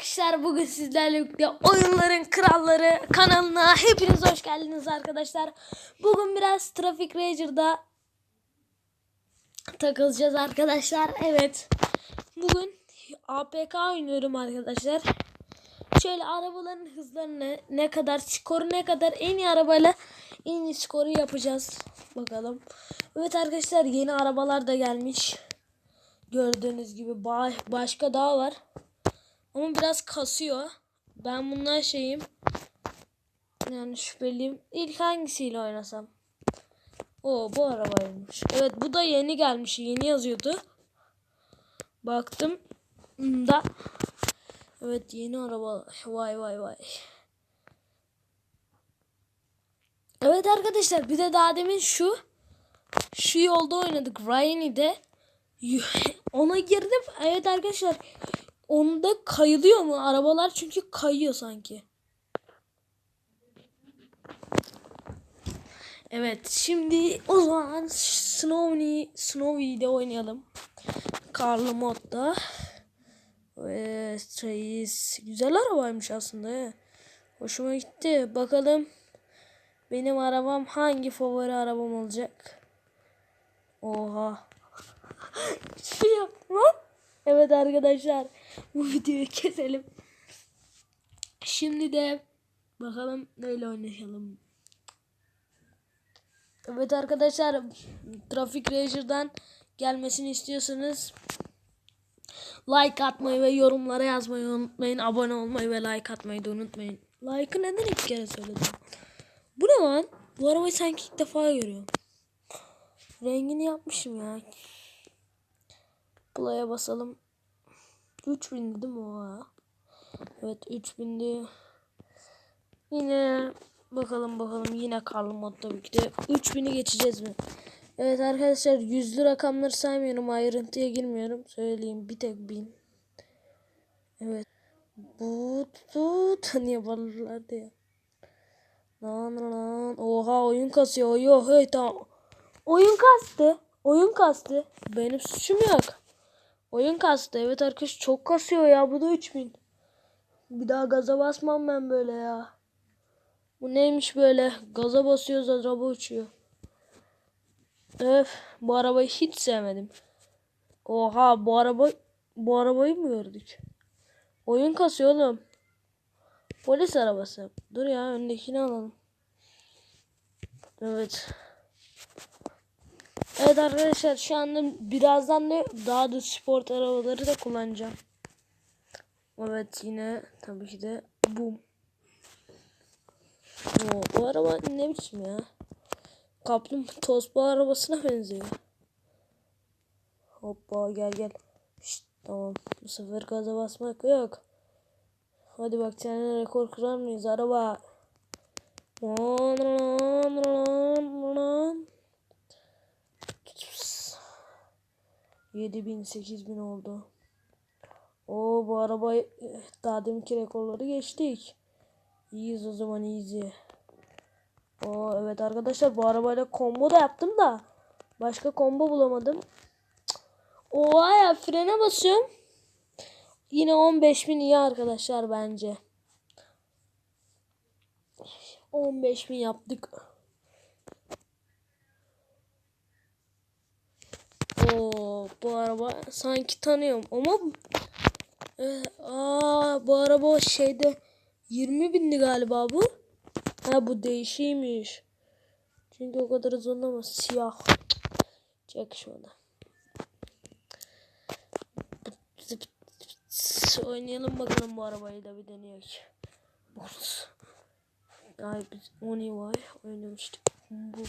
arkadaşlar bugün sizlerle birlikte oyunların kralları kanalına hepiniz hoş geldiniz arkadaşlar. Bugün biraz Traffic Rager'da takılacağız arkadaşlar. Evet. Bugün APK oynuyorum arkadaşlar. Şöyle arabaların hızlarını ne kadar skoru ne kadar en iyi arabayla en iyi skoru yapacağız. Bakalım. Evet arkadaşlar yeni arabalar da gelmiş. Gördüğünüz gibi ba- başka daha var. Ama biraz kasıyor. Ben bundan şeyim. Yani şüpheliyim. İlk hangisiyle oynasam? O bu arabaymış. Evet bu da yeni gelmiş. Yeni yazıyordu. Baktım da. Evet yeni araba. Vay vay vay. Evet arkadaşlar bir de daha demin şu şu yolda oynadık. Ryan'de ona girdim. Evet arkadaşlar onda kayılıyor mu arabalar çünkü kayıyor sanki. Evet şimdi o zaman Snowy Snowy'de oynayalım. Karlı modda. Ve Strays güzel arabaymış aslında. Hoşuma gitti. Bakalım benim arabam hangi favori arabam olacak? Oha. şey yaptım lan. Evet arkadaşlar bu videoyu keselim. Şimdi de bakalım neyle oynayalım. Evet arkadaşlar Traffic Rager'dan gelmesini istiyorsanız like atmayı ve yorumlara yazmayı unutmayın. Abone olmayı ve like atmayı da unutmayın. Like'ı neden ilk kere söyledim? Bu ne lan? Bu arabayı sanki ilk defa görüyorum. Rengini yapmışım ya. Play'a basalım. 3000 değil mi o? Evet 3000'di. Yine bakalım bakalım yine karlı mod tabii ki de 3000'i geçeceğiz mi? Evet arkadaşlar yüzlü rakamları saymıyorum ayrıntıya girmiyorum. Söyleyeyim bir tek 1000. Evet. Bu niye bağırırlardı ya? Lan lan. Oha oyun kasıyor. Yok hey tamam. Oyun kastı. Oyun kastı. Benim suçum yok. Oyun kastı. Evet arkadaş çok kasıyor ya. Bu da 3000. Bir daha gaza basmam ben böyle ya. Bu neymiş böyle? Gaza basıyoruz araba uçuyor. Öf. Bu arabayı hiç sevmedim. Oha bu araba bu arabayı mı gördük? Oyun kasıyor oğlum. Polis arabası. Dur ya öndekini alalım. Evet. Evet arkadaşlar şu anda birazdan da daha da spor arabaları da kullanacağım. Evet yine tabii ki de bu. Oo, bu araba ne biçim ya? Kaplum tosba arabasına benziyor. Hoppa gel gel. Şşt, tamam bu sefer gaza basmak yok. Hadi bak seninle rekor kırar mıyız araba? 7000 8000 oldu. O bu arabayı daha deminki rekorları geçtik. İyiyiz o zaman easy. O evet arkadaşlar bu arabayla combo da yaptım da başka combo bulamadım. Oha ya frene basıyorum. Yine 15.000 iyi arkadaşlar bence. 15.000 yaptık. Oo, bu araba sanki tanıyorum ama ee, aa, bu araba şeyde 20 bindi galiba bu. Ha bu değişiymiş. Çünkü o kadar zorlama siyah. Çek şurada. Oynayalım bakalım bu arabayı da bir deneyelim. Ay biz Oni var oynamıştık. Bu.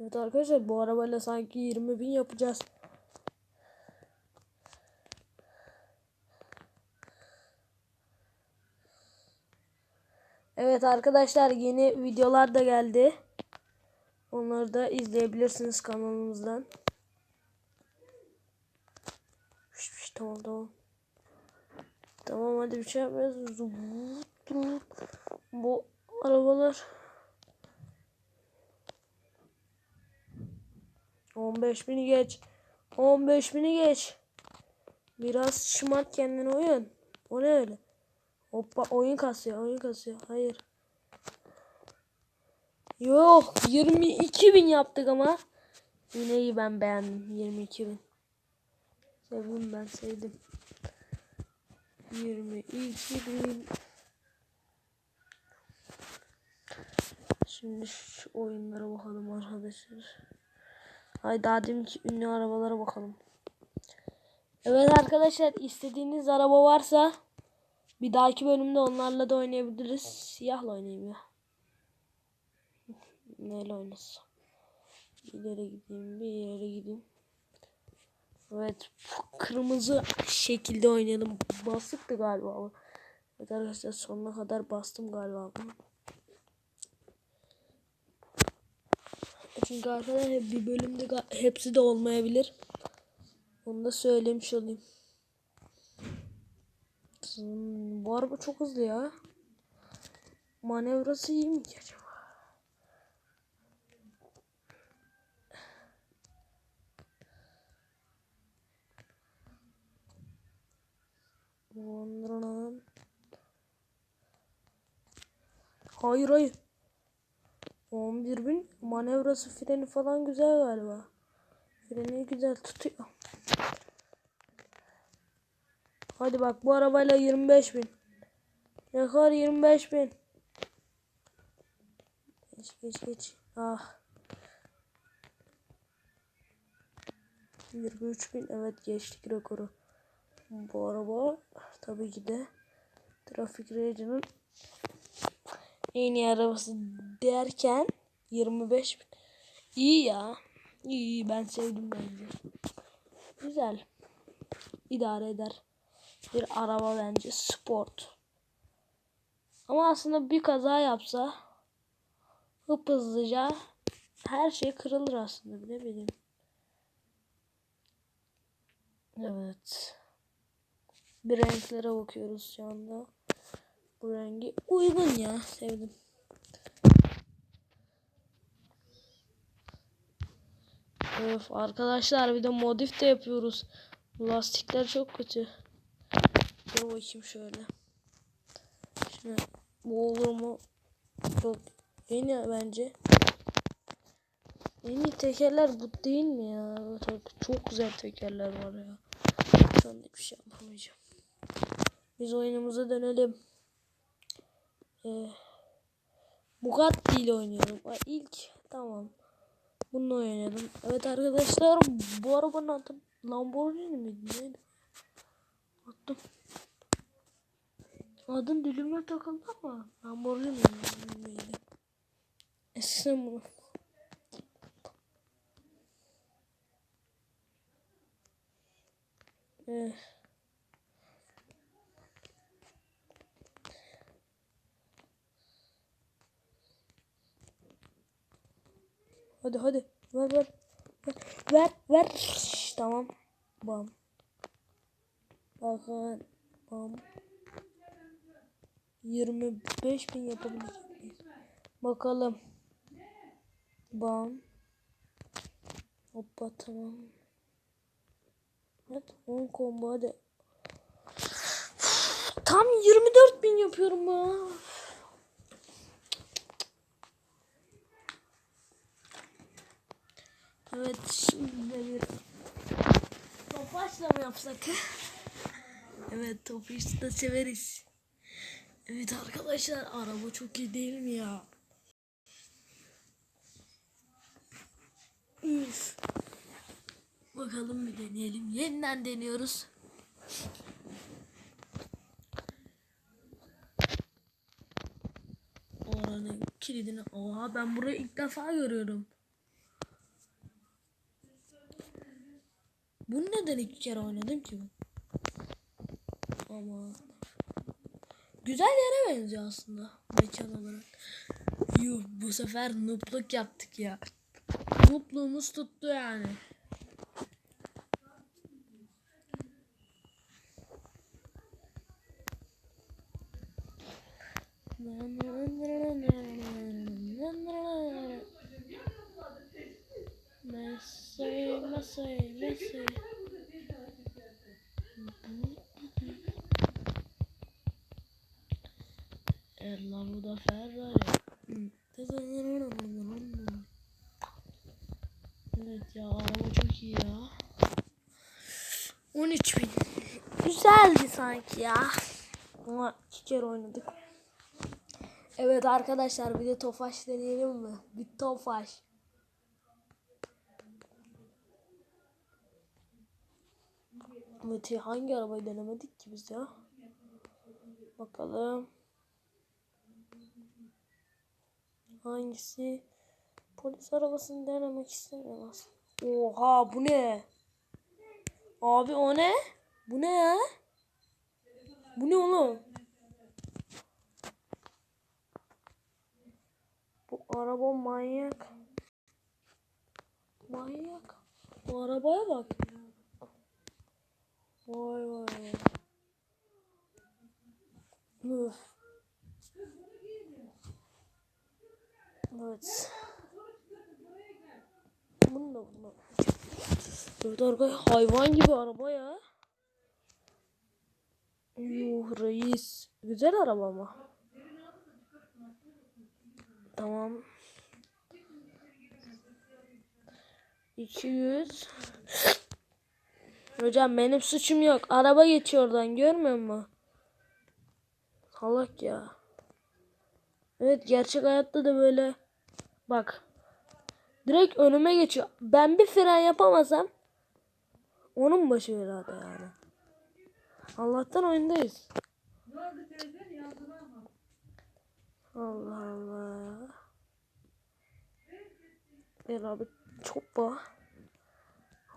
Evet arkadaşlar bu arabayla sanki 20 bin yapacağız. Evet arkadaşlar yeni videolar da geldi. Onları da izleyebilirsiniz kanalımızdan. Tamam tamam. Tamam hadi bir şey yapmayız. Bu arabalar 15 bini geç. 15 bini geç. Biraz şımart kendini oyun. O ne öyle? Hoppa oyun kasıyor oyun kasıyor. Hayır. Yok 22 bin yaptık ama. Yine iyi ben beğendim 22 bin. Sevdim ben sevdim. 22 bin. Şimdi şu oyunlara bakalım arkadaşlar. Hay daha deminki ünlü arabalara bakalım. Evet arkadaşlar istediğiniz araba varsa bir dahaki bölümde onlarla da oynayabiliriz. Siyahla oynayayım ya. Neyle oynasam? İleri gideyim bir ileri gideyim. Evet kırmızı şekilde oynayalım. Basıktı galiba. Evet arkadaşlar sonuna kadar bastım galiba. Çünkü arkadaşlar bir bölümde hepsi de olmayabilir. Onu da söylemiş olayım. Bu araba çok hızlı ya. Manevrası iyi mi ki acaba? Hayır hayır. 11 bin manevrası freni falan güzel galiba. Freni güzel tutuyor. Hadi bak bu arabayla 25 bin. Yakar 25 bin. Geç geç geç. Ah. 23 bin evet geçtik rekoru. Bu araba tabii ki de Trafik Racer'ın en iyi arabası derken 25 bin. İyi ya. İyi, ben sevdim bence. Güzel. İdare eder. Bir araba bence sport. Ama aslında bir kaza yapsa hıp hızlıca her şey kırılır aslında bile bileyim. Evet. Bir renklere bakıyoruz şu anda. Bu rengi uygun ya. Sevdim. Öf arkadaşlar bir de modif de yapıyoruz. Lastikler çok kötü. Dur bakayım şöyle. Şimdi bu olur mu? Çok en iyi bence. En iyi tekerler bu değil mi ya? Evet, çok güzel tekerler var ya. Şu anda bir şey yapamayacağım. Biz oyunumuza dönelim. Ee, Bugatti ile oynuyorum. Ay, ilk tamam. Bununla oynadım. Evet arkadaşlar bu arabanın adı Lamborghini miydi? Neydi? Attım. Adın dilime takıldı ama Lamborghini miydi? Eskiden bunu. Eh. Hadi hadi. Ver ver. Ver ver. Şş, tamam. Bam. Bakın. Bam. 25 bin yapabilecek? Bakalım. Bam. Hoppa tamam. Evet 10 combo hadi. Tam 24 bin yapıyorum ya. Evet şimdi de bir topaçla mı yapsak? evet topaç da severiz. Evet arkadaşlar araba çok iyi değil mi ya? Üf. Bakalım bir deneyelim. Yeniden deniyoruz. Oranın kilidini. Oha ben burayı ilk defa görüyorum. Bunu neden iki kere oynadım ki ben? Ama güzel yere benziyor aslında mekan olarak. Yuh bu sefer nupluk yaptık ya. Nupluğumuz tuttu yani. Messi, Messi, Messi. Erlar da Ferrari. Evet ya araba çok iyi ya. 13 bin. Güzeldi sanki ya. Ama iki kere oynadık. Evet arkadaşlar bir de tofaş deneyelim mi? Bir tofaş. Evet hangi arabayı denemedik ki biz ya? Bakalım. Hangisi? Polis arabasını denemek istemiyorum aslında. Oha bu ne? Abi o ne? Bu ne ya? Bu ne oğlum? Bu araba manyak. Manyak. Bu arabaya bak. Vay vay vay. Üf. Evet. Bunu da bunu. Evet arkadaşlar hayvan gibi araba ya. Yuh reis. Güzel araba ama. Tamam. 200. Hocam benim suçum yok. Araba geçiyor oradan görmüyor musun? Salak ya. Evet gerçek hayatta da böyle. Bak. Direkt önüme geçiyor. Ben bir fren yapamasam onun başı belada yani. Allah'tan oyundayız. Allah Allah. Gel abi hoppa.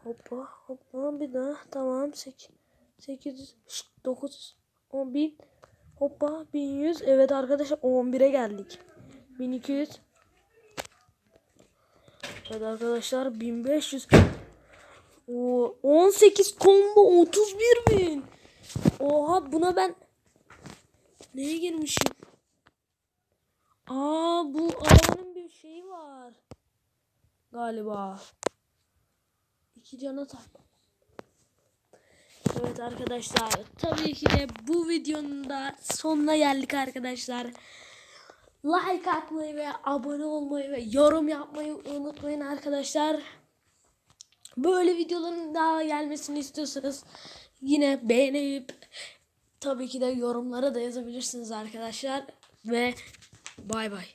Hoppa hoppa bir daha. Tamam 8 800 900 10 bin. Hoppa 1100 evet arkadaşlar 11'e geldik. 1200 Evet arkadaşlar 1500 o 18 combo 31 bin. Oha buna ben neye girmişim? Aa bu arabanın bir şeyi var galiba İki cana tak. Evet arkadaşlar tabii ki de bu videonun da sonuna geldik arkadaşlar. Like atmayı ve abone olmayı ve yorum yapmayı unutmayın arkadaşlar. Böyle videoların daha gelmesini istiyorsanız yine beğenip tabii ki de yorumlara da yazabilirsiniz arkadaşlar. Ve bay bay.